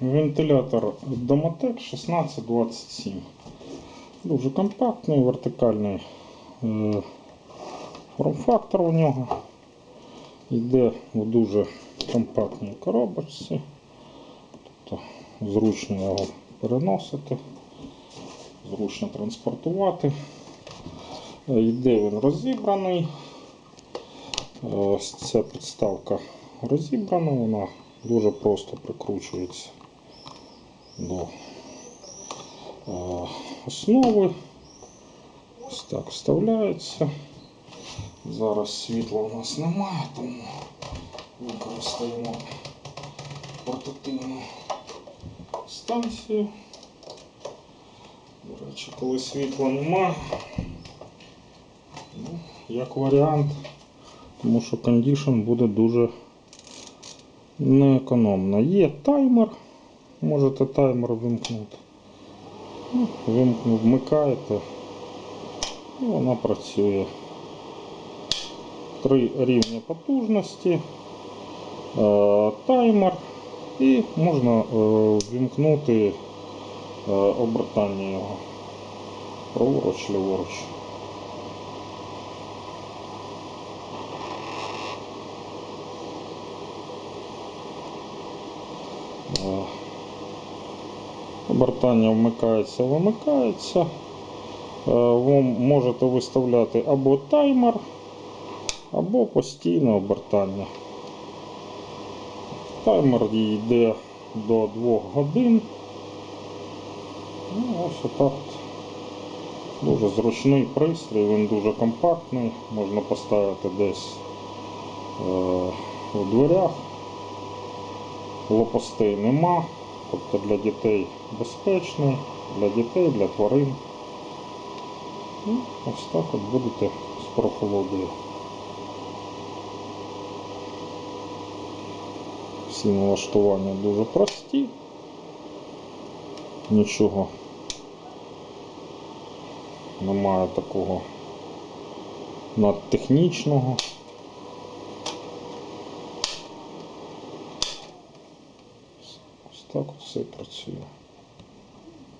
Вентилятор Domatec 1627. Дуже компактний, вертикальний е, форм-фактор у нього. Йде в дуже компактній коробочці. Тобто зручно його переносити, зручно транспортувати. Е, Йде він розібраний. Е, Ось ця підставка розібрана, вона дуже просто прикручується до е, основи. Ось так вставляється. Зараз світла у нас немає, тому використаємо портативну станцію. До речі, коли світла немає, ну, як варіант, тому що кондішн буде дуже неекономно. Є таймер, можете таймер вимкнути. Ну, вмикаєте і вона працює. Три рівні потужності, е, таймер і можна е, вимкнути е, обертання його праворуч, ліворуч. Е, Обертання вмикається, вимикається. Е, Ви можете виставляти або таймер, або постійне обертання. Таймер йде до 2 годин. Ну, ось отак. Дуже зручний пристрій, він дуже компактний, можна поставити десь е, у дверях. Лопастей нема, тобто для дітей безпечний, для дітей, для тварин. Ну, ось так от будете з прохолодою. Всі налаштування дуже прості. Нічого немає такого надтехнічного. Ось так все працює.